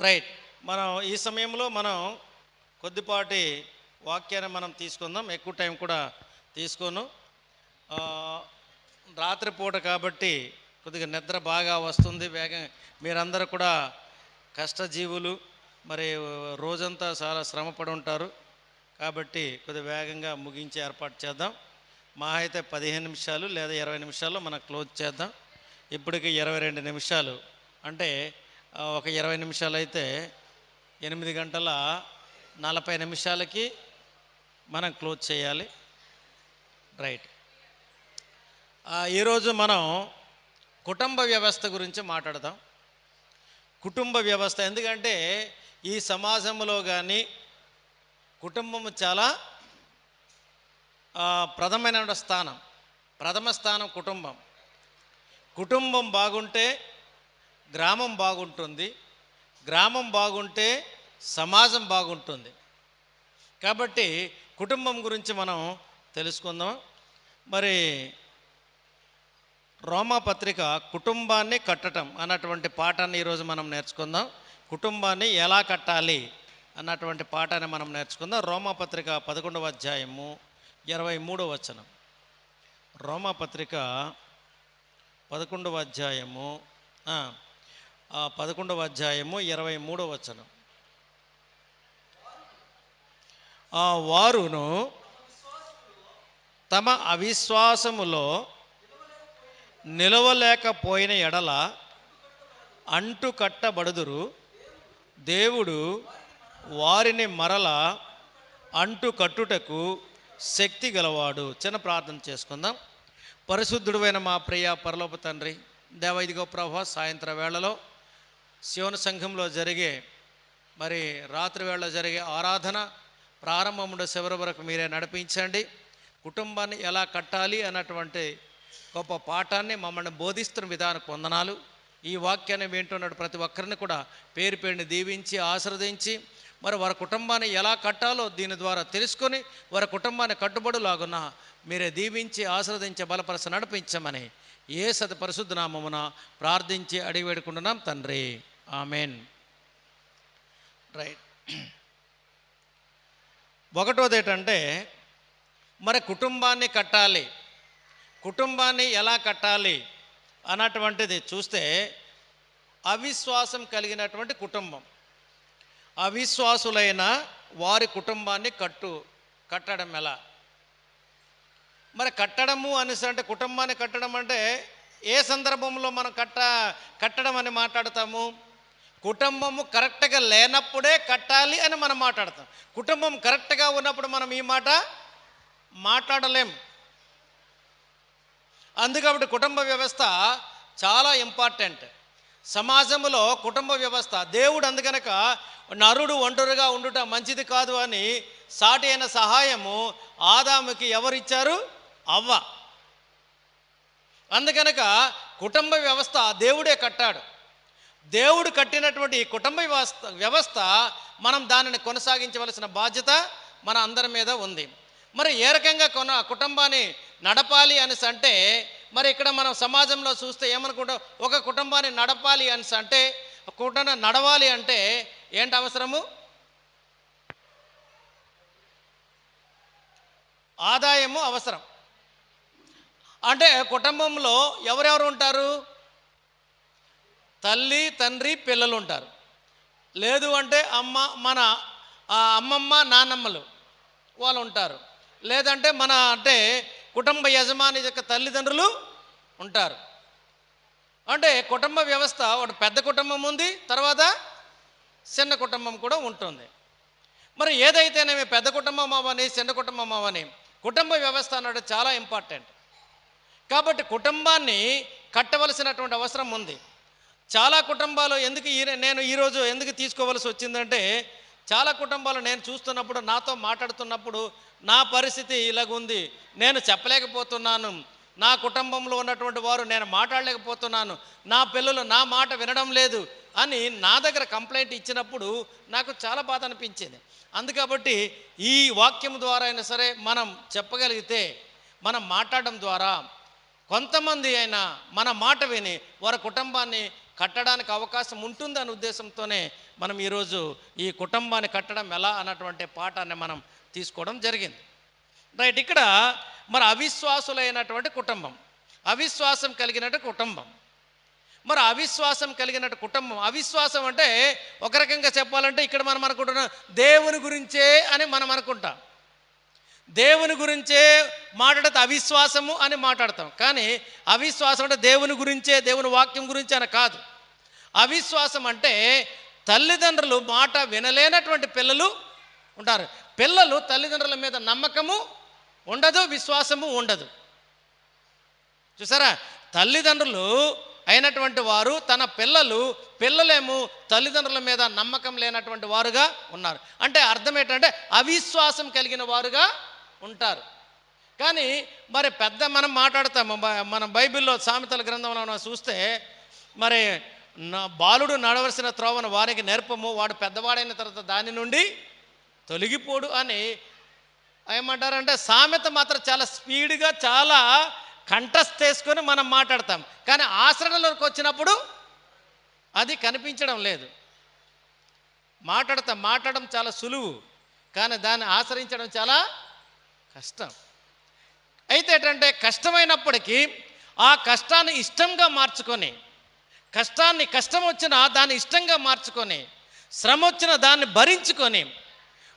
Right మనం ఈ సమయంలో మనం కొద్దిపాటి వాక్యాన్ని మనం తీసుకుందాం. ఎక్కువ టైం కూడా తీసుకోను. రాత్రిపూట కాబట్టి కొద్దిగా నిద్ర బాగా వస్తుంది. వేగం మీరందరూ కూడా కష్టజీవులు. మరి రోజంతా చాలా శ్రమపడి ఉంటారు. కాబట్టి కొద్దిగా వేగంగా ముగించి ఏర్పాటు చేద్దాం. మా అయితే పదిహేను నిమిషాలు లేదా ఇరవై నిమిషాల్లో మనం క్లోజ్ చేద్దాం. ఇప్పటికి ఇరవై రెండు నిమిషాలు. అంటే ఒక ఇరవై నిమిషాలు అయితే ఎనిమిది గంటల నలభై నిమిషాలకి మనం క్లోజ్ చేయాలి. రైట్. ఈరోజు మనం కుటుంబ వ్యవస్థ గురించి మాట్లాడదాం. కుటుంబ వ్యవస్థ ఎందుకంటే ఈ సమాజంలో కానీ కుటుంబం చాలా ప్రథమైన స్థానం. ప్రథమ స్థానం కుటుంబం. కుటుంబం బాగుంటే గ్రామం బాగుంటుంది. గ్రామం బాగుంటే సమాజం బాగుంటుంది. కాబట్టి కుటుంబం గురించి మనం తెలుసుకుందాం. మరి రోమా పత్రిక కుటుంబాన్ని కట్టడం అన్నటువంటి పాఠాన్ని ఈరోజు మనం నేర్చుకుందాం. కుటుంబాన్ని ఎలా కట్టాలి అన్నటువంటి పాఠాన్ని మనం నేర్చుకుందాం. రోమా పత్రిక పదకొండవ అధ్యాయము ఇరవై మూడవ వచనం. రోమా పత్రిక పదకొండవ అధ్యాయము పదకొండవ అధ్యాయము ఇరవై మూడవ వచనం. ఆ వారును తమ అవిశ్వాసములో నిలవలేకపోయిన ఎడల అంటు కట్టబడుదురు. దేవుడు వారిని మరల అంటు కట్టుటకు శక్తి గలవాడు. చిన్న ప్రార్థన చేసుకుందాం. పరిశుద్ధుడువైన మా ప్రియ పరలోప తండ్రి దేవ ఇదిగో ప్రభా సాయంత్రం వేళలో శివన సంఘంలో జరిగే మరి రాత్రి వేళ జరిగే ఆరాధన ప్రారంభముండ చివరి వరకు మీరే నడిపించండి. కుటుంబాన్ని ఎలా కట్టాలి అన్నటువంటి గొప్ప పాఠాన్ని మమ్మల్ని బోధిస్తున్న విధాన వందనాలు ఈ వాక్యాన్ని వింటున్నాడు ప్రతి ఒక్కరిని కూడా పేరు పేరుని దీవించి ఆశ్రదించి మరి వారి కుటుంబాన్ని ఎలా కట్టాలో దీని ద్వారా తెలుసుకొని వారి కుటుంబాన్ని కట్టుబడులాగున్న మీరే దీవించి ఆశ్రదించి బలపరచ నడిపించమని ఏ సత పరిశుద్ధ నామమున ప్రార్థించి అడిగి వేడుకుంటున్నాం తండ్రి. ఆమెన్. రైట్. ఒకటోది ఏంటంటే మరి కుటుంబాన్ని కట్టాలి. కుటుంబాన్ని ఎలా కట్టాలి అన్నటువంటిది చూస్తే అవిశ్వాసం కలిగినటువంటి కుటుంబం. అవిశ్వాసులైన వారి కుటుంబాన్ని కట్టు కట్టడం ఎలా? మరి కట్టడము అనేసి అంటే కుటుంబాన్ని కట్టడం అంటే ఏ సందర్భంలో మనం కట్ట కట్టడం అని మాట్లాడతాము? కుటుంబము కరెక్ట్గా లేనప్పుడే కట్టాలి అని మనం మాట్లాడతాం. కుటుంబం కరెక్ట్గా ఉన్నప్పుడు మనం ఈ మాట మాట్లాడలేం. అందుకబట్టి కుటుంబ వ్యవస్థ చాలా ఇంపార్టెంట్. సమాజంలో కుటుంబ వ్యవస్థ దేవుడు అందుకనక నరుడు ఒంటరిగా ఉండుట మంచిది కాదు అని సాటి అయిన సహాయము ఆదాముకి ఎవరిచ్చారు? అవ్వ. అందుకనక కుటుంబ వ్యవస్థ దేవుడే కట్టాడు. దేవుడు కట్టినటువంటి ఈ కుటుంబ వ్యవస్థ వ్యవస్థ మనం దానిని కొనసాగించవలసిన బాధ్యత మన అందరి మీద ఉంది. మరి ఏ రకంగా కొన కుటుంబాన్ని నడపాలి అనేసి అంటే మరి ఇక్కడ మనం సమాజంలో చూస్తే ఏమనుకుంటాం ఒక కుటుంబాన్ని నడపాలి అనేసి అంటే ఒక కుటుంబం నడవాలి అంటే ఏంటి అవసరము? ఆదాయము అవసరం. అంటే కుటుంబంలో ఎవరెవరు ఉంటారు? తల్లి తండ్రి పిల్లలు ఉంటారు. లేదు అంటే అమ్మ మన ఆ, అమ్మమ్మ నాన్నమ్మలు వాళ్ళు ఉంటారు. లేదంటే మన అంటే కుటుంబ యజమాని యొక్క తల్లిదండ్రులు ఉంటారు. అంటే కుటుంబ వ్యవస్థ ఒక పెద్ద కుటుంబం ఉంది తర్వాత చిన్న కుటుంబం కూడా ఉంటుంది. మరి ఏదైతేనేమి పెద్ద కుటుంబం అవని చిన్న కుటుంబం అవని కుటుంబ వ్యవస్థ అన్నది చాలా ఇంపార్టెంట్ కాబట్టి కుటుంబాన్ని కట్టవలసినటువంటి అవసరం ఉంది. చాలా కుటుంబాలు ఎందుకు ఈ నేను ఈరోజు ఎందుకు తీసుకోవలసి వచ్చిందంటే చాలా కుటుంబాలు నేను చూస్తున్నప్పుడు నాతో మాట్లాడుతున్నప్పుడు నా పరిస్థితి ఇలాగుంది. నేను చెప్పలేకపోతున్నాను. నా కుటుంబంలో ఉన్నటువంటి వారు నేను మాట్లాడలేకపోతున్నాను. నా పిల్లలు నా మాట వినడం లేదు అని నా దగ్గర కంప్లైంట్ ఇచ్చినప్పుడు నాకు చాలా బాధ అనిపించింది. అందుకబట్టి ఈ వాక్యం ద్వారా అయినా సరే మనం చెప్పగలిగితే మనం మాట్లాడడం ద్వారా కొంతమంది అయినా మన మాట విని వారి కుటుంబాన్ని కట్టడానికి అవకాశం ఉంటుందనే ఉద్దేశంతోనే మనం ఈరోజు ఈ కుటుంబాన్ని కట్టడం ఎలా అన్నటువంటి పాఠాన్ని మనం తీసుకోవడం జరిగింది. రైట్ ఇక్కడ మరి అవిశ్వాసులైనటువంటి కుటుంబం అవిశ్వాసం కలిగినట్టు కుటుంబం. మరి అవిశ్వాసం కలిగినట్టు కుటుంబం అవిశ్వాసం అంటే ఒక రకంగా చెప్పాలంటే ఇక్కడ మనం అనుకుంటున్నాం దేవుని గురించే అని మనం అనుకుంటాం. దేవుని గురించే మాట్లాడితే అవిశ్వాసము అని మాట్లాడతాం. కానీ అవిశ్వాసం అంటే దేవుని గురించే దేవుని వాక్యం గురించి అని కాదు. అవిశ్వాసం అంటే తల్లిదండ్రులు మాట వినలేనటువంటి పిల్లలు ఉంటారు. పిల్లలు తల్లిదండ్రుల మీద నమ్మకము ఉండదు విశ్వాసము ఉండదు. చూసారా? తల్లిదండ్రులు అయినటువంటి వారు తన పిల్లలు పిల్లలేమో తల్లిదండ్రుల మీద నమ్మకం లేనటువంటి వారుగా ఉన్నారు. అంటే అర్థం ఏంటంటే అవిశ్వాసం కలిగిన వారుగా ఉంటారు. కానీ మరి పెద్ద మనం మాట్లాడతాము మన బైబిల్లో సామెతల గ్రంథంలో మనం చూస్తే మరి బాలుడు నడవలసిన త్రోవను వారికి నేర్పము వాడు పెద్దవాడైన తర్వాత దాని నుండి తొలగిపోడు అని ఏమంటారంటే సామెత మాత్రం చాలా స్పీడ్గా చాలా కంటెస్ట్ చేసుకొని మనం మాట్లాడతాం. కానీ ఆచరణలోకి వచ్చినప్పుడు అది కనిపించడం లేదు. మాట్లాడతాం మాట్లాడడం చాలా సులువు. కానీ దాన్ని ఆచరించడం చాలా కష్టం. అయితే ఏంటంటే కష్టమైనప్పటికీ ఆ కష్టాన్ని ఇష్టంగా మార్చుకొని కష్టాన్ని కష్టం వచ్చినా దాన్ని ఇష్టంగా మార్చుకొని శ్రమ వచ్చిన దాన్ని భరించుకొని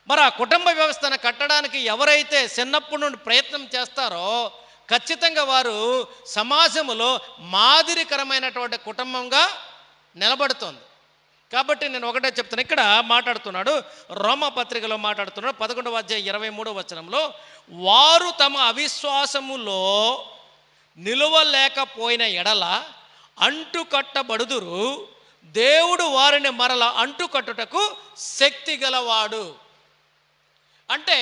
మరి ఆ కుటుంబ వ్యవస్థను కట్టడానికి ఎవరైతే చిన్నప్పటి నుండి ప్రయత్నం చేస్తారో ఖచ్చితంగా వారు సమాజంలో మాదిరికరమైనటువంటి కుటుంబంగా నిలబడుతుంది. కాబట్టి నేను ఒకటే చెప్తాను ఇక్కడ మాట్లాడుతున్నాడు రోమ పత్రికలో మాట్లాడుతున్నాడు పదకొండవ అధ్యాయ ఇరవై మూడవ వచనంలో వారు తమ అవిశ్వాసములో నిలువలేకపోయిన ఎడల అంటుకట్టబడుదురు. దేవుడు వారిని మరల అంటుకట్టుటకు శక్తి గలవాడు. అంటే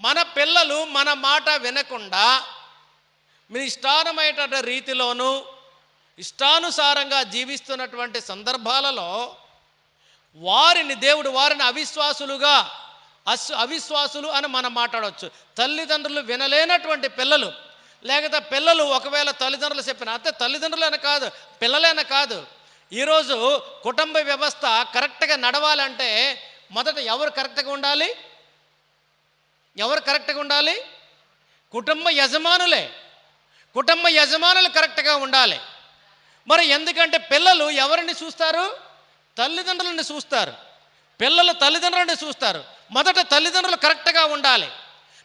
మన పిల్లలు మన మాట వినకుండా మీ ఇష్టానమైన రీతిలోనూ ఇష్టానుసారంగా జీవిస్తున్నటువంటి సందర్భాలలో వారిని దేవుడు వారిని అవిశ్వాసులుగా అస్ అవిశ్వాసులు అని మనం మాట్లాడవచ్చు. తల్లిదండ్రులు వినలేనటువంటి పిల్లలు. లేకపోతే పిల్లలు ఒకవేళ తల్లిదండ్రులు చెప్పిన అంతే తల్లిదండ్రులైనా కాదు పిల్లలైనా కాదు. ఈరోజు కుటుంబ వ్యవస్థ కరెక్ట్గా నడవాలంటే మొదట ఎవరు కరెక్ట్గా ఉండాలి? ఎవరు కరెక్ట్గా ఉండాలి? కుటుంబ యజమానులే. కుటుంబ యజమానులు కరెక్ట్గా ఉండాలి. మరి ఎందుకంటే పిల్లలు ఎవరిని చూస్తారు? తల్లిదండ్రులని చూస్తారు. పిల్లలు తల్లిదండ్రులని చూస్తారు. మొదట తల్లిదండ్రులు కరెక్ట్గా ఉండాలి.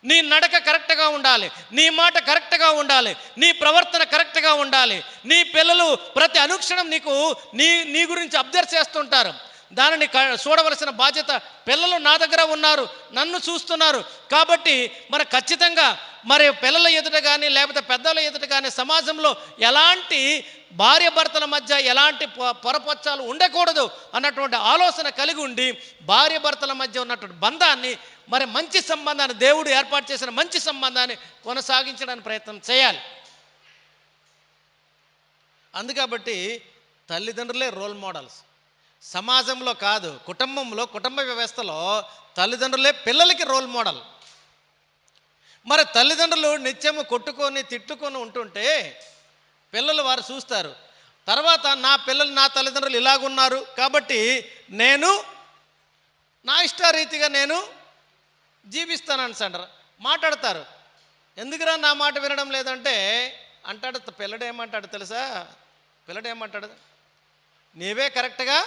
నీ నడక కరెక్ట్గా ఉండాలి. నీ మాట కరెక్ట్గా ఉండాలి. నీ ప్రవర్తన కరెక్ట్గా ఉండాలి. నీ పిల్లలు ప్రతి అనుక్షణం నీకు నీ నీ గురించి అబ్జర్వ్ చేస్తుంటారు. దానిని క- చూడవలసిన బాధ్యత పిల్లలు నా దగ్గర ఉన్నారు నన్ను చూస్తున్నారు. కాబట్టి మరి ఖచ్చితంగా మరి పిల్లల ఎదుట కానీ లేకపోతే పెద్దల ఎదుట కానీ సమాజంలో ఎలాంటి భార్య భర్తల మధ్య ఎలాంటి పొరపచ్చాలు ఉండకూడదు అన్నటువంటి ఆలోచన కలిగి ఉండి భార్య భర్తల మధ్య ఉన్నటువంటి బంధాన్ని మరి మంచి సంబంధాన్ని దేవుడు ఏర్పాటు చేసిన మంచి సంబంధాన్ని కొనసాగించడానికి ప్రయత్నం చేయాలి. అందుకబట్టి తల్లిదండ్రులే రోల్ మోడల్స్. సమాజంలో కాదు కుటుంబంలో కుటుంబ వ్యవస్థలో తల్లిదండ్రులే పిల్లలకి రోల్ మోడల్. మరి తల్లిదండ్రులు నిత్యము కొట్టుకొని తిట్టుకొని ఉంటుంటే పిల్లలు వారు చూస్తారు తర్వాత నా పిల్లలు నా తల్లిదండ్రులు ఇలాగున్నారు కాబట్టి నేను నా ఇష్టారీతిగా నేను జీవిస్తానని అంటారు మాట్లాడతారు. ఎందుకురా నా మాట వినడం లేదంటే అంటాడు పిల్లడు ఏమంటాడు తెలుసా? పిల్లడు ఏమంటాడు? నీవే కరెక్ట్గా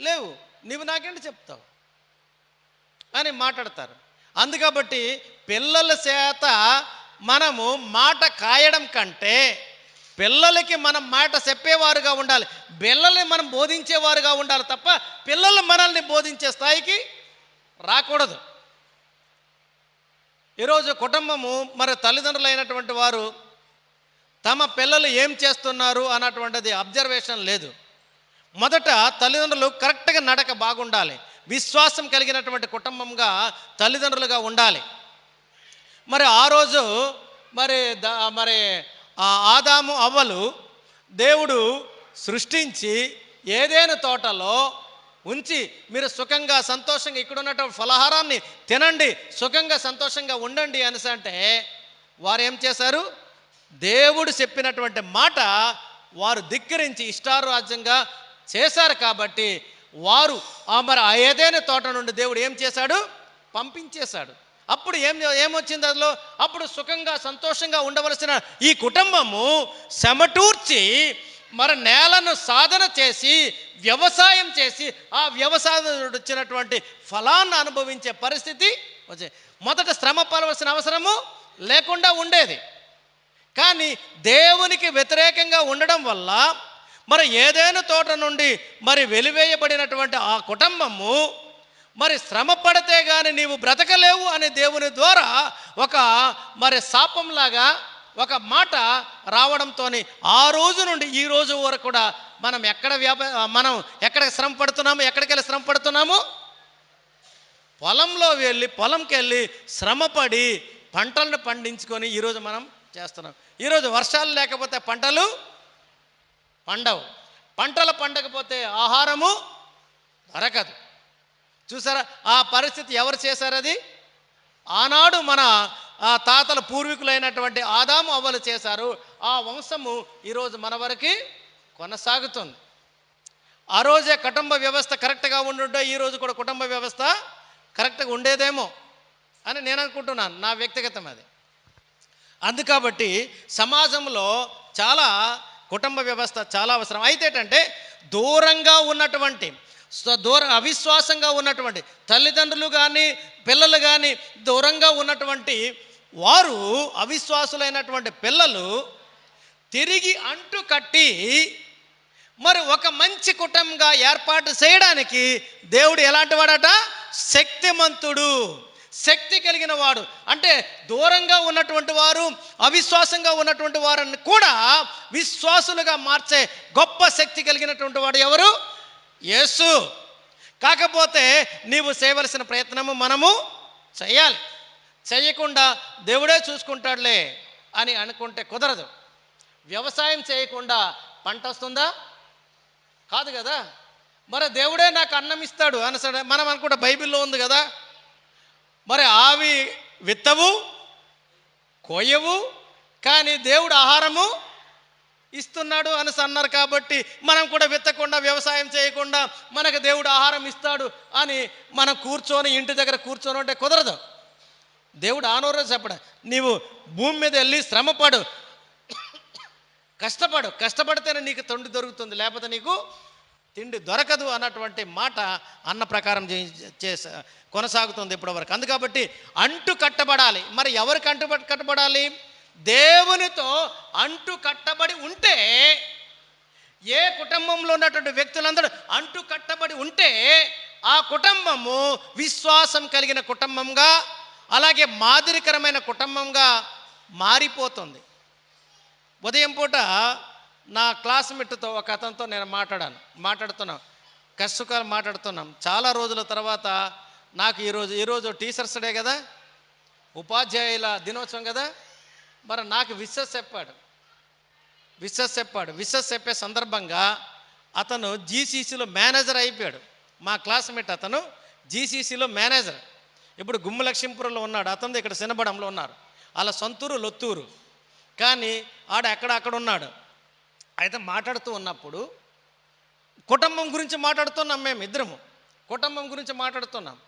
లేవు. నువ్వు నాకేంటి చెప్తావు? అని మాట్లాడతారు. అందుకబట్టి పిల్లల చేత మనము మాట కాయడం కంటే పిల్లలకి మనం మాట చెప్పేవారుగా ఉండాలి. పిల్లల్ని మనం బోధించేవారుగా ఉండాలి తప్ప పిల్లలు మనల్ని బోధించే స్థాయికి రాకూడదు. ఈరోజు కుటుంబము మరి తల్లిదండ్రులు అయినటువంటి వారు తమ పిల్లలు ఏం చేస్తున్నారు అన్నటువంటిది అబ్జర్వేషన్ లేదు. మొదట తల్లిదండ్రులు కరెక్ట్గా నడక బాగుండాలి. విశ్వాసం కలిగినటువంటి కుటుంబంగా తల్లిదండ్రులుగా ఉండాలి. మరి ఆ రోజు మరి ద మరి ఆదాము అవ్వలు దేవుడు సృష్టించి ఏదైనా తోటలో ఉంచి మీరు సుఖంగా సంతోషంగా ఇక్కడ ఉన్నటువంటి ఫలహారాన్ని తినండి సుఖంగా సంతోషంగా ఉండండి అనేసి అంటే వారు ఏం చేశారు? దేవుడు చెప్పినటువంటి మాట వారు ధిక్కరించి ఇష్టారాజ్యంగా చేశారు కాబట్టి వారు ఆ మరి ఆ ఏదైనా తోట నుండి దేవుడు ఏం చేశాడు? పంపించేశాడు. అప్పుడు ఏం ఏమొచ్చింది అందులో? అప్పుడు సుఖంగా సంతోషంగా ఉండవలసిన ఈ కుటుంబము శమటూర్చి మరి నేలను సాధన చేసి వ్యవసాయం చేసి ఆ వ్యవసాయం వచ్చినటువంటి ఫలాన్ని అనుభవించే పరిస్థితి వచ్చే. మొదట శ్రమ పడవలసిన అవసరము లేకుండా ఉండేది. కానీ దేవునికి వ్యతిరేకంగా ఉండడం వల్ల మరి ఏదైనా తోట నుండి మరి వెలివేయబడినటువంటి ఆ కుటుంబము మరి శ్రమ పడితే కానీ నీవు బ్రతకలేవు అనే దేవుని ద్వారా ఒక మరి శాపంలాగా ఒక మాట రావడంతో ఆ రోజు నుండి ఈ రోజు వరకు కూడా మనం ఎక్కడ వ్యాప మనం ఎక్కడ శ్రమ పడుతున్నాము ఎక్కడికి వెళ్ళి శ్రమ పడుతున్నాము? పొలంలో వెళ్ళి పొలంకి వెళ్ళి శ్రమపడి పంటలను పండించుకొని ఈరోజు మనం చేస్తున్నాం. ఈరోజు వర్షాలు లేకపోతే పంటలు పండవు. పంటలు పండకపోతే ఆహారము దొరకదు. చూసారా? ఆ పరిస్థితి ఎవరు చేశారు అది? ఆనాడు మన ఆ తాతల పూర్వీకులైనటువంటి ఆదాము అవ్వలు చేశారు. ఆ వంశము ఈరోజు మన వరకు కొనసాగుతుంది. ఆ రోజే కుటుంబ వ్యవస్థ కరెక్ట్గా ఉండుంటే ఈరోజు కూడా కుటుంబ వ్యవస్థ కరెక్ట్గా ఉండేదేమో అని నేను అనుకుంటున్నాను. నా వ్యక్తిగతం అది. అందుకాబట్టి సమాజంలో చాలా కుటుంబ వ్యవస్థ చాలా అవసరం. అయితే ఏంటంటే దూరంగా ఉన్నటువంటి దూర అవిశ్వాసంగా ఉన్నటువంటి తల్లిదండ్రులు కానీ పిల్లలు కానీ దూరంగా ఉన్నటువంటి వారు అవిశ్వాసులైనటువంటి పిల్లలు తిరిగి అంటు కట్టి మరి ఒక మంచి కుటుంబంగా ఏర్పాటు చేయడానికి దేవుడు ఎలాంటి వాడట? శక్తిమంతుడు. శక్తి కలిగిన వాడు. అంటే దూరంగా ఉన్నటువంటి వారు అవిశ్వాసంగా ఉన్నటువంటి వారిని కూడా విశ్వాసులుగా మార్చే గొప్ప శక్తి కలిగినటువంటి వాడు ఎవరు? యేసు. కాకపోతే నీవు చేయవలసిన ప్రయత్నము మనము చేయాలి. చేయకుండా దేవుడే చూసుకుంటాడులే అని అనుకుంటే కుదరదు. వ్యవసాయం చేయకుండా పంట వస్తుందా? కాదు కదా. మరి దేవుడే నాకు అన్నం ఇస్తాడు. అనసడ మనం అనుకుంటా బైబిల్లో ఉంది కదా మరి ఆవి విత్తవు కోయవు కానీ దేవుడు ఆహారము ఇస్తున్నాడు అనేసి అన్నారు కాబట్టి మనం కూడా విత్తకుండా వ్యవసాయం చేయకుండా మనకు దేవుడు ఆహారం ఇస్తాడు అని మనం కూర్చొని ఇంటి దగ్గర కూర్చొని ఉంటే కుదరదు. దేవుడు ఆనోరో చెప్పడం నీవు భూమి మీద వెళ్ళి శ్రమపడు కష్టపడు. కష్టపడితేనే నీకు తొండి దొరుకుతుంది లేకపోతే నీకు తిండి దొరకదు అన్నటువంటి మాట అన్న ప్రకారం చే- చేస కొనసాగుతుంది ఇప్పటివరకు అందుకబట్టి అంటు కట్టబడాలి. మరి ఎవరికి అంటు కట్టబడాలి? దేవునితో అంటు కట్టబడి ఉంటే ఏ కుటుంబంలో ఉన్నటువంటి వ్యక్తులందరూ అంటు కట్టబడి ఉంటే ఆ కుటుంబము విశ్వాసం కలిగిన కుటుంబంగా అలాగే మాదిరికరమైన కుటుంబంగా మారిపోతుంది. ఉదయం పూట నా క్లాస్మేట్తో ఒక అతనితో నేను మాట్లాడాను. మాట్లాడుతున్నాం. కష్టకాలు మాట్లాడుతున్నాం. చాలా రోజుల తర్వాత నాకు ఈరోజు ఈరోజు టీచర్స్ డే కదా. ఉపాధ్యాయుల దినోత్సవం కదా. మరి నాకు విశ్వస్ చెప్పాడు. విశ్వస్ చెప్పాడు. విశ్వస్ చెప్పే సందర్భంగా అతను జీసీసీలో మేనేజర్ అయిపోయాడు. మా క్లాస్మేట్ అతను జీసీసీలో మేనేజర్. ఇప్పుడు గుమ్మ లక్ష్మీపురంలో ఉన్నాడు. అతను ఇక్కడ సినబడంలో ఉన్నారు. అలా సొంతూరు లొత్తూరు. కానీ ఆడ ఎక్కడ అక్కడ ఉన్నాడు. అయితే మాట్లాడుతూ ఉన్నప్పుడు కుటుంబం గురించి మాట్లాడుతున్నాం మేము ఇద్దరము. కుటుంబం గురించి మాట్లాడుతున్నాం.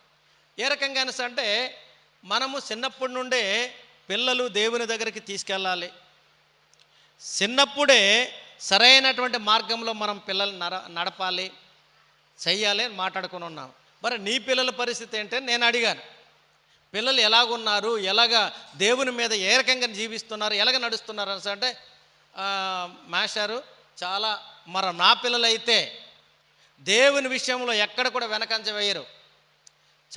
ఏ రకంగా అనేసి అంటే మనము చిన్నప్పటి నుండే పిల్లలు దేవుని దగ్గరికి తీసుకెళ్ళాలి. చిన్నప్పుడే సరైనటువంటి మార్గంలో మనం పిల్లల్ని నడ నడపాలి చెయ్యాలి అని మాట్లాడుకుని ఉన్నాం. మరి నీ పిల్లల పరిస్థితి ఏంటంటే నేను అడిగాను. పిల్లలు ఎలాగున్నారు? ఎలాగ దేవుని మీద ఏ రకంగా జీవిస్తున్నారు? ఎలాగ నడుస్తున్నారు అనేసి అంటే మాస్టారు చాలా మరి నా పిల్లలైతే దేవుని విషయంలో ఎక్కడ కూడా వెనకంజ వేయరు.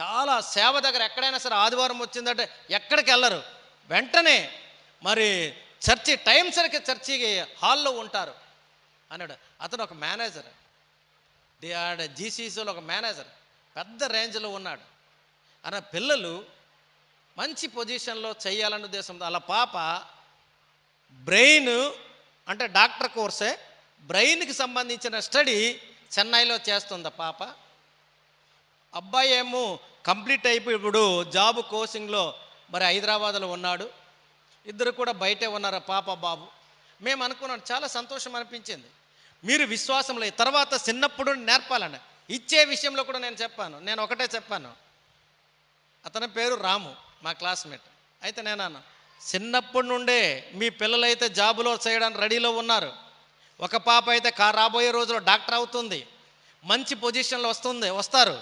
చాలా సేవ దగ్గర ఎక్కడైనా సరే ఆదివారం వచ్చిందంటే ఎక్కడికి వెళ్ళరు. వెంటనే మరి చర్చి టైం సరికి చర్చికి హాల్లో ఉంటారు అన్నాడు. అతను ఒక మేనేజర్. జీసీసీలో ఒక మేనేజర్. పెద్ద రేంజ్లో ఉన్నాడు. అన్న పిల్లలు మంచి పొజిషన్లో చేయాలన్న ఉద్దేశంతో అలా పాప బ్రెయిన్ అంటే డాక్టర్ కోర్సే. బ్రెయిన్కి సంబంధించిన స్టడీ చెన్నైలో చేస్తుంది ఆ పాప. అబ్బాయి ఏమో కంప్లీట్ అయిపోయి ఇప్పుడు జాబ్ కోచింగ్లో మరి హైదరాబాద్లో ఉన్నాడు. ఇద్దరు కూడా బయటే ఉన్నారు పాప బాబు? మేము అనుకున్నాం చాలా సంతోషం అనిపించింది. మీరు విశ్వాసంలో తర్వాత చిన్నప్పుడు నేర్పాలని ఇచ్చే విషయంలో కూడా నేను చెప్పాను. నేను ఒకటే చెప్పాను. అతని పేరు రాము మా క్లాస్మేట్. అయితే నేను అన్నా చిన్నప్పటి నుండే మీ పిల్లలైతే జాబులో చేయడానికి రెడీలో ఉన్నారు. ఒక పాప అయితే కా రాబోయే రోజుల్లో డాక్టర్ అవుతుంది. మంచి పొజిషన్లో వస్తుంది వస్తారు.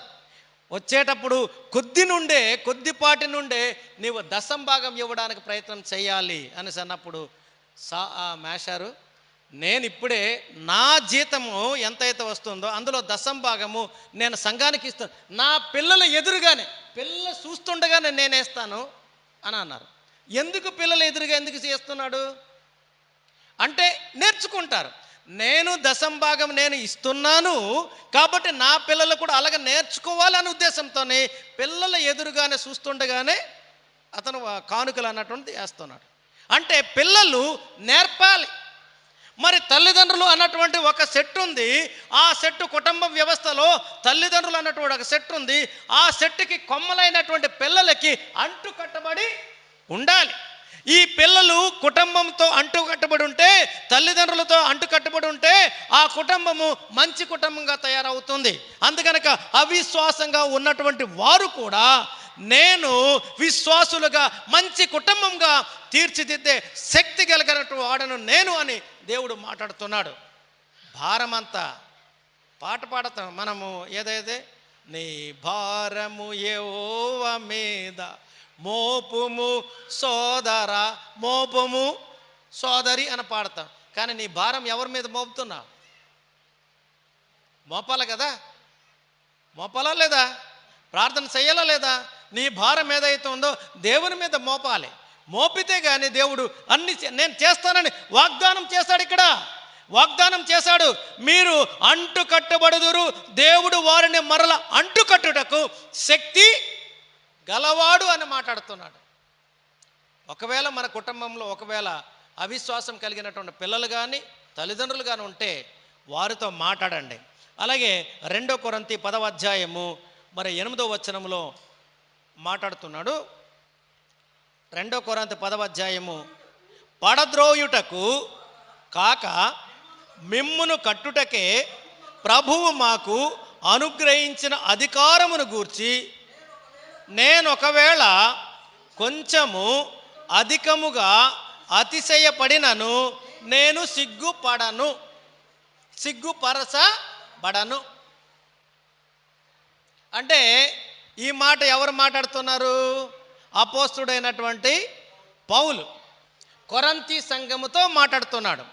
వచ్చేటప్పుడు కొద్ది నుండే కొద్దిపాటి నుండే నీవు దశం భాగం ఇవ్వడానికి ప్రయత్నం చేయాలి అని అన్నప్పుడు సా ఆ మేషారు నేను ఇప్పుడే నా జీతము ఎంతైతే వస్తుందో అందులో దశం భాగము నేను సంఘానికి ఇస్తాను. నా పిల్లల ఎదురుగానే పిల్లలు చూస్తుండగానే నేనేస్తాను అని అన్నారు. ఎందుకు పిల్లలు ఎదురుగా ఎందుకు చేస్తున్నాడు? అంటే నేర్చుకుంటారు. నేను దశం భాగం నేను ఇస్తున్నాను కాబట్టి నా పిల్లలు కూడా అలాగే నేర్చుకోవాలనే ఉద్దేశంతోనే పిల్లల ఎదురుగానే చూస్తుండగానే అతను కానుకలు అన్నటువంటిది వేస్తున్నాడు. అంటే పిల్లలు నేర్పాలి. మరి తల్లిదండ్రులు అన్నటువంటి ఒక సెట్ ఉంది. ఆ సెట్ కుటుంబ వ్యవస్థలో తల్లిదండ్రులు అన్నటువంటి ఒక సెట్ ఉంది. ఆ సెట్కి కొమ్మలైనటువంటి పిల్లలకి అంటు కట్టబడి ఉండాలి. ఈ పిల్లలు కుటుంబంతో అంటు కట్టబడి ఉంటే తల్లిదండ్రులతో అంటు కట్టబడి ఉంటే ఆ కుటుంబము మంచి కుటుంబంగా తయారవుతుంది. అందుకనక అవిశ్వాసంగా ఉన్నటువంటి వారు కూడా నేను విశ్వాసులుగా మంచి కుటుంబంగా తీర్చిదిద్దే శక్తి కలిగినట్టు వాడను నేను అని దేవుడు మాట్లాడుతున్నాడు. భారమంతా పాట పాడతాం మనము. ఏదైతే? నీ భారము ఏవో మీద మోపుము సోదర మోపము సోదరి అని పాడతాం. కానీ నీ భారం ఎవరి మీద మోపుతున్నావు మోపాలి కదా? మోపాలా లేదా? ప్రార్థన చెయ్యాలా లేదా? నీ భారం ఏదైతే ఉందో దేవుని మీద మోపాలి. మోపితే కానీ దేవుడు అన్ని నేను చేస్తానని వాగ్దానం చేశాడు ఇక్కడ. వాగ్దానం చేశాడు మీరు అంటు కట్టబడుదురు దేవుడు వారిని మరల అంటు కట్టుటకు శక్తి గలవాడు అని మాట్లాడుతున్నాడు. ఒకవేళ మన కుటుంబంలో ఒకవేళ అవిశ్వాసం కలిగినటువంటి పిల్లలు కానీ తల్లిదండ్రులు కానీ ఉంటే వారితో మాట్లాడండి. అలాగే రెండో కొరంతి పదవ అధ్యాయము మరి ఎనిమిదో వచనంలో మాట్లాడుతున్నాడు. రెండో కొరంతి పదవ అధ్యాయము పడద్రోయుటకు కాక మిమ్మును కట్టుటకే ప్రభువు మాకు అనుగ్రహించిన అధికారమును గూర్చి నేను ఒకవేళ కొంచెము అధికముగా అతిశయపడినను నేను సిగ్గుపడను సిగ్గుపరచబడను. అంటే ఈ మాట ఎవరు మాట్లాడుతున్నారు? అపోస్తుడైనటువంటి పౌలు కొరంతి సంఘముతో మాట్లాడుతున్నాడు.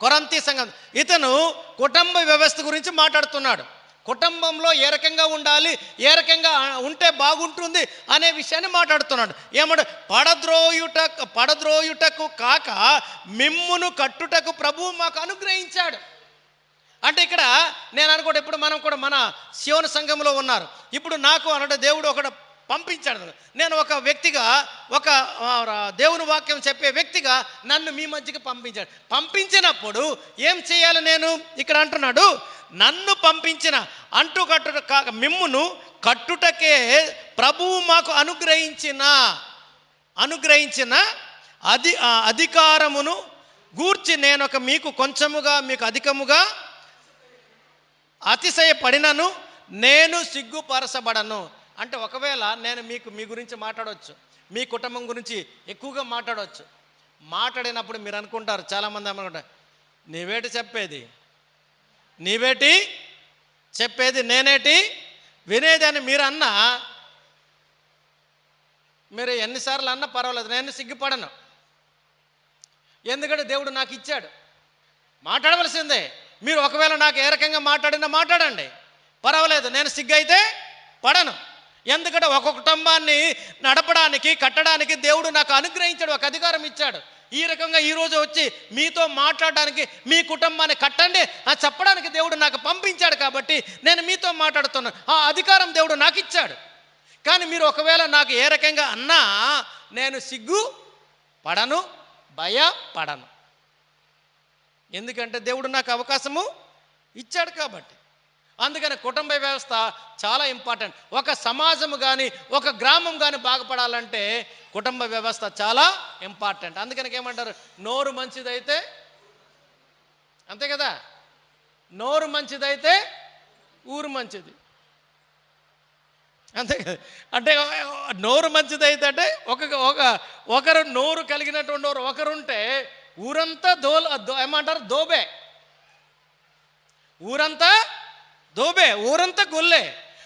కొరంతి సంఘం ఇతను కుటుంబ వ్యవస్థ గురించి మాట్లాడుతున్నాడు. కుటుంబంలో ఏ రకంగా ఉండాలి ఏ రకంగా ఉంటే బాగుంటుంది అనే విషయాన్ని మాట్లాడుతున్నాడు. ఏమంటే పడద్రోయుట పడద్రోయుటకు కాక మిమ్మును కట్టుటకు ప్రభువు మాకు అనుగ్రహించాడు. అంటే ఇక్కడ నేను అనుకోండి ఇప్పుడు మనం కూడా మన శివన సంఘంలో ఉన్నారు. ఇప్పుడు నాకు అంటే దేవుడు ఒకడు పంపించాడు. నేను ఒక వ్యక్తిగా ఒక దేవుని వాక్యం చెప్పే వ్యక్తిగా నన్ను మీ మధ్యకి పంపించాడు. పంపించినప్పుడు ఏం చేయాలి నేను? ఇక్కడ అంటున్నాడు నన్ను పంపించిన అంటు కట్టు కాక మిమ్మును కట్టుటకే ప్రభువు మాకు అనుగ్రహించిన అనుగ్రహించిన అది అధికారమును గూర్చి నేను ఒక మీకు కొంచెముగా మీకు అధికముగా అతిశయపడినను నేను సిగ్గుపరచబడను. అంటే ఒకవేళ నేను మీకు మీ గురించి మాట్లాడవచ్చు మీ కుటుంబం గురించి ఎక్కువగా మాట్లాడవచ్చు మాట్లాడినప్పుడు మీరు అనుకుంటారు చాలామంది అనుకుంటారు నీవేటి చెప్పేది? నీవేటి చెప్పేది? నేనేటి? వినేది అని మీరు అన్నా మీరు ఎన్నిసార్లు అన్నా పర్వాలేదు నేను సిగ్గుపడను. ఎందుకంటే దేవుడు నాకు ఇచ్చాడు. మాట్లాడవలసిందే. మీరు ఒకవేళ నాకు ఏ రకంగా మాట్లాడినా మాట్లాడండి. పర్వాలేదు నేను సిగ్గైతే పడను. ఎందుకంటే ఒక కుటుంబాన్ని నడపడానికి కట్టడానికి దేవుడు నాకు అనుగ్రహించాడు ఒక అధికారం ఇచ్చాడు. ఈ రకంగా ఈరోజు వచ్చి మీతో మాట్లాడడానికి మీ కుటుంబాన్ని కట్టండి అని చెప్పడానికి దేవుడు నాకు పంపించాడు కాబట్టి నేను మీతో మాట్లాడుతున్నాను. ఆ అధికారం దేవుడు నాకు ఇచ్చాడు. కానీ మీరు ఒకవేళ నాకు ఏ రకంగా అన్నా నేను సిగ్గు పడను భయపడను. ఎందుకంటే దేవుడు నాకు అవకాశము ఇచ్చాడు కాబట్టి. అందుకని కుటుంబ వ్యవస్థ చాలా ఇంపార్టెంట్. ఒక సమాజం కానీ ఒక గ్రామం కానీ బాగుపడాలంటే కుటుంబ వ్యవస్థ చాలా ఇంపార్టెంట్. అందుకని ఏమంటారు? నోరు మంచిదైతే అంతే కదా? నోరు మంచిదైతే ఊరు మంచిది. అంతే కదా? అంటే నోరు మంచిదైతే అంటే ఒక ఒక ఒకరు నోరు కలిగినటువంటి వారు ఒకరుంటే ఊరంతా దోల ఏమంటారు? దోబే. ఊరంతా దోబే ఊరంతా గొల్లే.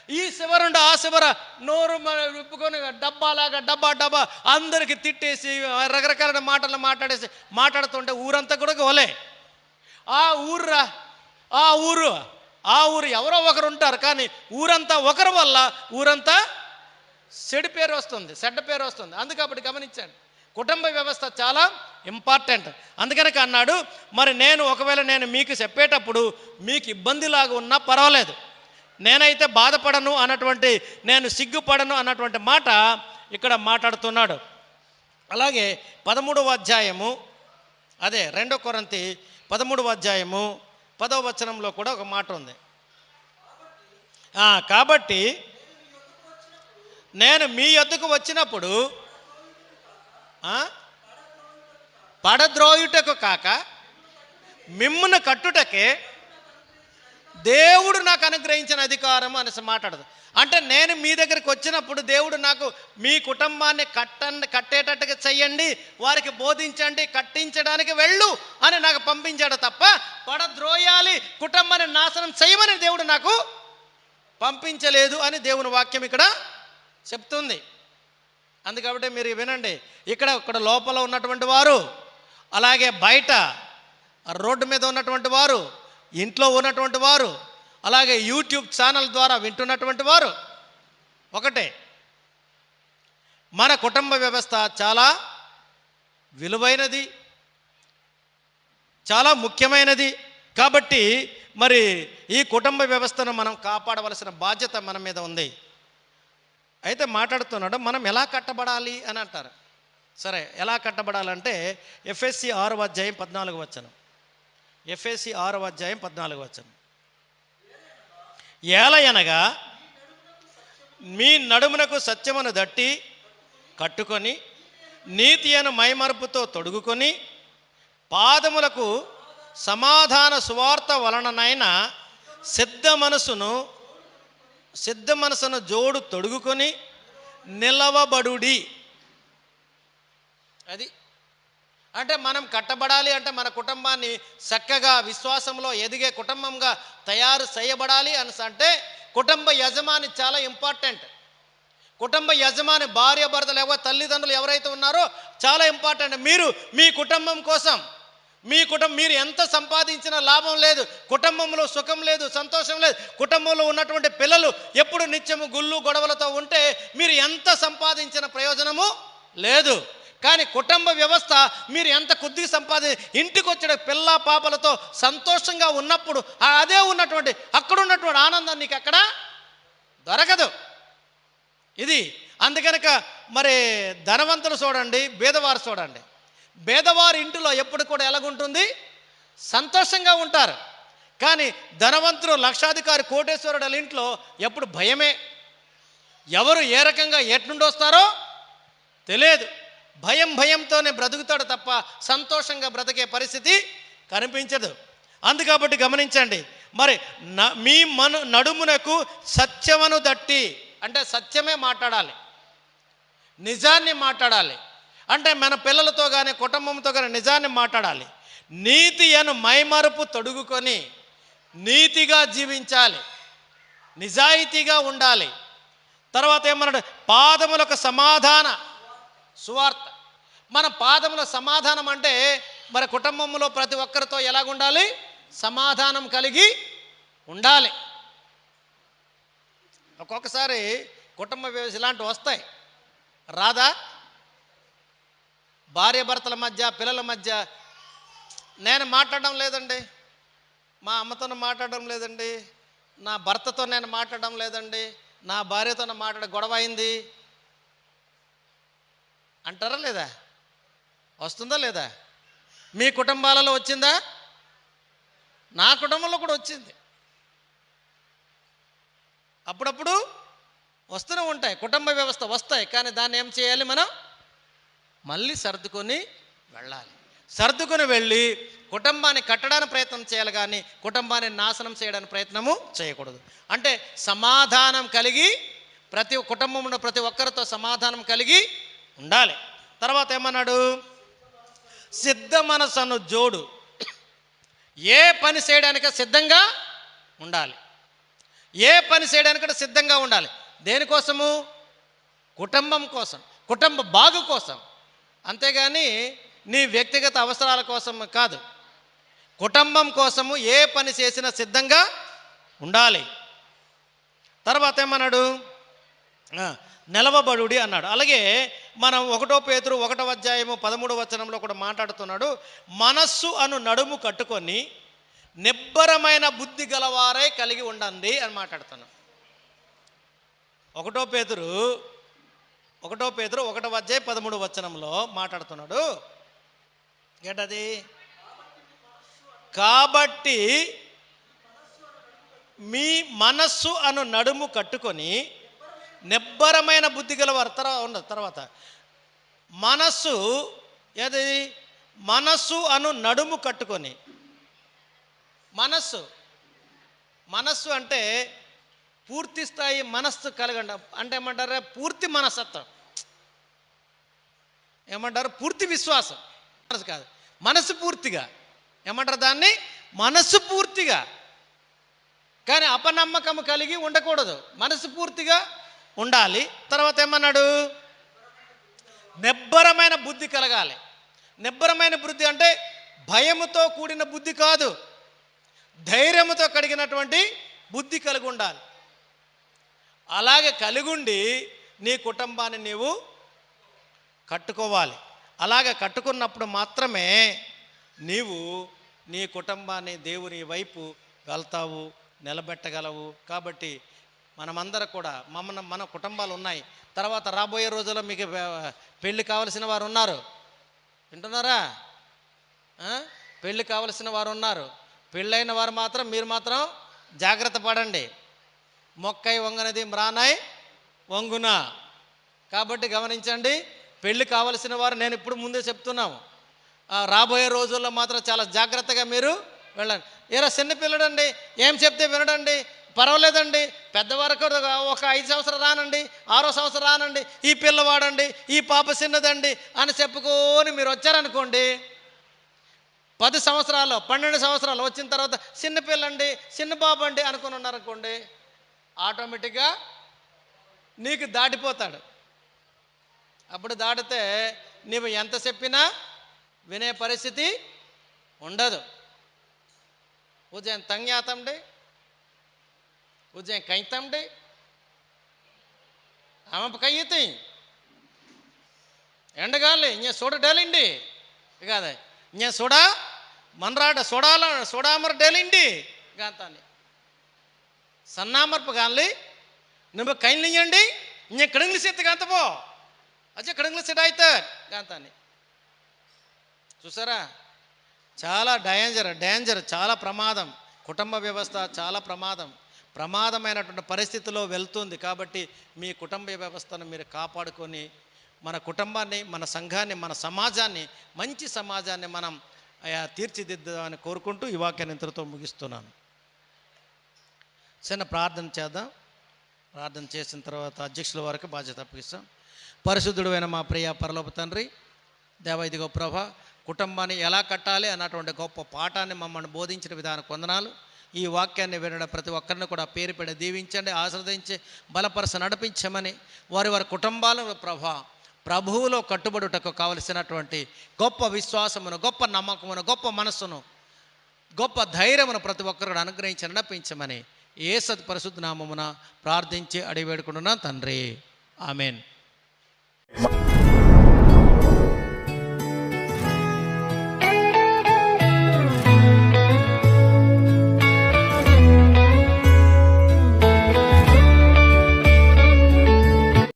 ఈ శివరుండ ఆ శివర నోరు విప్పుకొని డబ్బాలాగా డబ్బా డబ్బా అందరికి తిట్టేసి రకరకాల మాటలు మాట్లాడేసి మాట్లాడుతుంటే ఊరంతా కూడా గోలే ఆ ఊర్రా ఆ ఊరు ఆ ఊరు ఎవరో ఒకరు ఉంటారు కానీ ఊరంతా ఒకరి వల్ల ఊరంతా చెడు పేరు వస్తుంది చెడ్డ పేరు వస్తుంది. అందుకప్పుడు గమనించండి కుటుంబ వ్యవస్థ చాలా ఇంపార్టెంట్. అందుకనక అన్నాడు మరి నేను ఒకవేళ నేను మీకు చెప్పేటప్పుడు మీకు ఇబ్బందిలాగా ఉన్నా పర్వాలేదు. నేనైతే బాధపడను అన్నటువంటి నేను సిగ్గుపడను అన్నటువంటి మాట ఇక్కడ మాట్లాడుతున్నాడు. అలాగే పదమూడవ అధ్యాయము అదే రెండో కొరంతి పదమూడవ అధ్యాయము పదవ వచనంలో కూడా ఒక మాట ఉంది. కాబట్టి నేను మీ ఎద్దుకు వచ్చినప్పుడు పడద్రోయుటకు కాక మిమ్మును కట్టుటకే దేవుడు నాకు అనుగ్రహించిన అధికారం అనేసి మాట్లాడదు. అంటే నేను మీ దగ్గరికి వచ్చినప్పుడు దేవుడు నాకు మీ కుటుంబాన్ని కట్టండి కట్టేటట్టుగా చెయ్యండి వారికి బోధించండి కట్టించడానికి వెళ్ళు అని నాకు పంపించాడు తప్ప పడద్రోయాలి కుటుంబాన్ని నాశనం చేయమని దేవుడు నాకు పంపించలేదు అని దేవుని వాక్యం ఇక్కడ చెప్తుంది. అందుకబట్టి మీరు వినండి ఇక్కడ ఇక్కడ లోపల ఉన్నటువంటి వారు అలాగే బయట రోడ్డు మీద ఉన్నటువంటి వారు ఇంట్లో ఉన్నటువంటి వారు అలాగే యూట్యూబ్ ఛానల్ ద్వారా వింటున్నటువంటి వారు ఒకటే. మన కుటుంబ వ్యవస్థ చాలా విలువైనది చాలా ముఖ్యమైనది. కాబట్టి మరి ఈ కుటుంబ వ్యవస్థను మనం కాపాడవలసిన బాధ్యత మన మీద ఉంది. అయితే మాట్లాడుతున్నాడు మనం ఎలా కట్టబడాలి అని అంటారు. సరే ఎలా కట్టబడాలంటే ఎఫ్ఎస్సి ఆరు అధ్యాయం పద్నాలుగు వచ్చను ఎఫ్ఎస్సి ఆరు అధ్యాయం పద్నాలుగు వచ్చను ఏలయనగా మీ నడుమునకు సత్యమును దట్టి కట్టుకొని నీతి అను మైమరుపుతో తొడుగుకొని పాదములకు సమాధాన సువార్త వలననైన సిద్ధ మనసును సిద్ధ మనసును జోడు తొడుగుకొని నిలవబడుడి. అది. అంటే మనం కట్టబడాలి అంటే మన కుటుంబాన్ని చక్కగా విశ్వాసంలో ఎదిగే కుటుంబంగా తయారు చేయబడాలి అని అంటే కుటుంబ యజమాని చాలా ఇంపార్టెంట్ కుటుంబ యజమాని భార్య భర్తలు ఎవరు తల్లిదండ్రులు ఎవరైతే ఉన్నారో చాలా ఇంపార్టెంట్ మీరు మీ కుటుంబం కోసం మీ కుటుంబం మీరు ఎంత సంపాదించినా లాభం లేదు కుటుంబంలో సుఖం లేదు సంతోషం లేదు కుటుంబంలో ఉన్నటువంటి పిల్లలు ఎప్పుడు నిత్యము గుళ్ళు గొడవలతో ఉంటే మీరు ఎంత సంపాదించిన ప్రయోజనము లేదు. కానీ కుటుంబ వ్యవస్థ మీరు ఎంత కొద్దిగా సంపాది ఇంటికి వచ్చిన పిల్ల పాపలతో సంతోషంగా ఉన్నప్పుడు అదే ఉన్నటువంటి అక్కడ ఉన్నటువంటి ఆనందం నీకు అక్కడ దొరకదు. ఇది అందుకనక మరి ధనవంతులు చూడండి బీదవారు చూడండి. బేదవారి ఇంటిలో ఎప్పుడు కూడా ఎలాగుంటుంది? సంతోషంగా ఉంటారు. కానీ ధనవంతుడు లక్షాధికారి కోటేశ్వరుడు వాళ్ళ ఇంట్లో ఎప్పుడు భయమే. ఎవరు ఏ రకంగా ఎట్నుండి వస్తారో తెలియదు. భయం భయంతోనే బ్రతుకుతాడు తప్ప సంతోషంగా బ్రతికే పరిస్థితి కనిపించదు. అందుకాబట్టి గమనించండి మరి న- మీ మను నడుమునకు సత్యమును దట్టి అంటే సత్యమే మాట్లాడాలి నిజాన్ని మాట్లాడాలి అంటే మన పిల్లలతో కానీ కుటుంబంతో కానీ నిజాన్ని మాట్లాడాలి నీతి అను మైమరుపు తొడుగుకొని నీతిగా జీవించాలి నిజాయితీగా ఉండాలి. తర్వాత ఏమన్నాడు? పాదములకు సమాధాన సువార్త. మన పాదముల సమాధానం అంటే మరి కుటుంబంలో ప్రతి ఒక్కరితో ఎలాగుండాలి? సమాధానం కలిగి ఉండాలి. ఒక్కొక్కసారి కుటుంబ వ్యవస్థ ఇలాంటివి వస్తాయి. రాదా భార్యభర్తల మధ్య పిల్లల మధ్య నేను మాట్లాడడం లేదండి. మా అమ్మతో మాట్లాడడం లేదండి. నా భర్తతో నేను మాట్లాడడం లేదండి. నా భార్యతో మాట్లాడ గొడవ అయింది. అంటారా లేదా? వస్తుందా లేదా? మీ కుటుంబాలలో వచ్చిందా? నా కుటుంబంలో కూడా వచ్చింది. అప్పుడప్పుడు వస్తూనే ఉంటాయి కుటుంబ వ్యవస్థ వస్తాయి కానీ దాన్ని ఏం చేయాలి మనం? మళ్ళీ సర్దుకొని వెళ్ళాలి. సర్దుకొని వెళ్ళి కుటుంబాన్ని కట్టడానికి ప్రయత్నం చేయాలి కానీ కుటుంబాన్ని నాశనం చేయడానికి ప్రయత్నము చేయకూడదు. అంటే సమాధానం కలిగి ప్రతి కుటుంబంలో ప్రతి ఒక్కరితో సమాధానం కలిగి ఉండాలి. తర్వాత ఏమన్నాడు? సిద్ధ మనసను జోడు. ఏ పని చేయడానికి సిద్ధంగా ఉండాలి. ఏ పని చేయడానికి సిద్ధంగా ఉండాలి. దేనికోసము? కుటుంబం కోసం కుటుంబ బాగు కోసం. అంతేగాని నీ వ్యక్తిగత అవసరాల కోసం కాదు. కుటుంబం కోసము ఏ పని చేసినా సిద్ధంగా ఉండాలి. తర్వాత ఏమన్నాడు? నిలవబడుడి అన్నాడు. అలాగే మనం ఒకటో పేతురు ఒకటో అధ్యాయము పదమూడవ వచనంలో కూడా మాట్లాడుతున్నాడు. మనస్సు అను నడుము కట్టుకొని నిబ్బరమైన బుద్ధి గలవారై కలిగి ఉండండి అని మాట్లాడుతున్నాం ఒకటో పేతురు ఒకటో పేతురు ఒకటో అధ్యాయ పదమూడు వచనంలో మాట్లాడుతున్నాడు. ఏంటది? కాబట్టి మీ మనస్సు అను నడుము కట్టుకొని నిబ్బరమైన బుద్ధి గలవారు. తర్వాత ఉండదు తర్వాత. మనస్సు ఏది మనస్సు అను నడుము కట్టుకొని. మనస్సు. మనస్సు అంటే పూర్తి స్థాయి మనస్సు కలగండి. అంటే ఏమంటారు? పూర్తి మనస్తత్వం. ఏమంటారు? పూర్తి విశ్వాసం. మనసు కాదు. మనసు పూర్తిగా. ఏమంటారు దాన్ని? మనస్సు పూర్తిగా. కానీ అపనమ్మకం కలిగి ఉండకూడదు. మనసు పూర్తిగా ఉండాలి. తర్వాత ఏమన్నాడు? నిబ్బరమైన బుద్ధి కలగాలి. నిబ్బరమైన బుద్ధి అంటే భయముతో కూడిన బుద్ధి కాదు. ధైర్యముతో కడిగినటువంటి బుద్ధి కలిగి ఉండాలి. అలాగే కలిగుండి నీ కుటుంబాన్ని నీవు కట్టుకోవాలి. అలాగే కట్టుకున్నప్పుడు మాత్రమే నీవు నీ కుటుంబాన్ని దేవుని వైపు వెళ్తావు నిలబెట్టగలవు. కాబట్టి మనమందరం కూడా మన మన కుటుంబాలు ఉన్నాయి. తర్వాత రాబోయే రోజుల్లో మీకు పెళ్ళి కావలసిన వారు ఉన్నారు. వింటున్నారా? పెళ్ళి కావలసిన వారు ఉన్నారు. పెళ్ళైన వారు మాత్రం మీరు మాత్రం జాగ్రత్త పడండి. మొక్కై వంగనది మ్రానాయ్ వంగున. కాబట్టి గమనించండి పెళ్ళి కావలసిన వారు నేను ఇప్పుడు ముందే చెప్తున్నాము. రాబోయే రోజుల్లో మాత్రం చాలా జాగ్రత్తగా మీరు వెళ్ళండి. ఏరా చిన్నపిల్లడండి ఏం చెప్తే వినడండి. పర్వాలేదండి. పెద్దవారికి ఒక ఐదు సంవత్సరం రానండి ఆరో సంవత్సరం రానండి ఈ పిల్లవాడండి ఈ పాప చిన్నదండి అని చెప్పుకొని మీరు వచ్చారనుకోండి పది సంవత్సరాలు పన్నెండు సంవత్సరాలు వచ్చిన తర్వాత చిన్నపిల్లండి చిన్న బాబు అండి అనుకుని ఉన్నారనుకోండి ఆటోమేటిక్గా నీకు దాటిపోతాడు. అప్పుడు దాటితే నీవు ఎంత చెప్పినా వినే పరిస్థితి ఉండదు. ఉదయం O dizem, quem também? ఆమె కై ఎత్తి ఎండగాలి ఇంజ సోడ డేలిండి కాదు ఇంజ సోడ మనరాడ సోడాల సోడామర డేలిండి గాంతాన్ని సన్నామర్పు గాలి నువ్వు కైలింగండి ఇంజ కడంగులు సెత్తి గాంతపో అచ్చే కడంగులు సెట్ అవుతారు గాంతాన్ని చూసారా చాలా డేంజర్ డేంజర్ చాలా ప్రమాదం కుటుంబ వ్యవస్థ చాలా ప్రమాదం ప్రమాదమైనటువంటి పరిస్థితిలో వెళ్తుంది కాబట్టి మీ కుటుంబ వ్యవస్థను మీరు కాపాడుకొని మన కుటుంబాన్ని మన సంఘాన్ని మన సమాజాన్ని మంచి సమాజాన్ని మనం తీర్చిదిద్దామని కోరుకుంటూ ఈ వాక్యాన్ని ఇంతటితో ముగిస్తున్నాను. చిన్న ప్రార్థన చేద్దాం. ప్రార్థన చేసిన తర్వాత అధ్యక్షుల వరకు బాధ్యత అప్పగిస్తాం. పరిశుద్ధుడైన మా ప్రియ పరలోప తండ్రి దేవ ఇదిగో ప్రభ కుటుంబాన్ని ఎలా కట్టాలి అన్నటువంటి గొప్ప పాఠాన్ని మమ్మల్ని బోధించిన విధానం కొందనాలు. ఈ వాక్యాన్ని వినడం ప్రతి ఒక్కరిని కూడా పేరు పెడ దీవించండి ఆశ్రదించి బలపరచ నడిపించమని వారి వారి కుటుంబాలను ప్రభా ప్రభువులో కట్టుబడుటకు కావలసినటువంటి గొప్ప విశ్వాసమును గొప్ప నమ్మకమును గొప్ప మనస్సును గొప్ప ధైర్యమును ప్రతి ఒక్కరు అనుగ్రహించి నడిపించమని ఏ సత్ నామమున ప్రార్థించి అడిగి వేడుకుంటున్నా తండ్రి. ఆమెన్.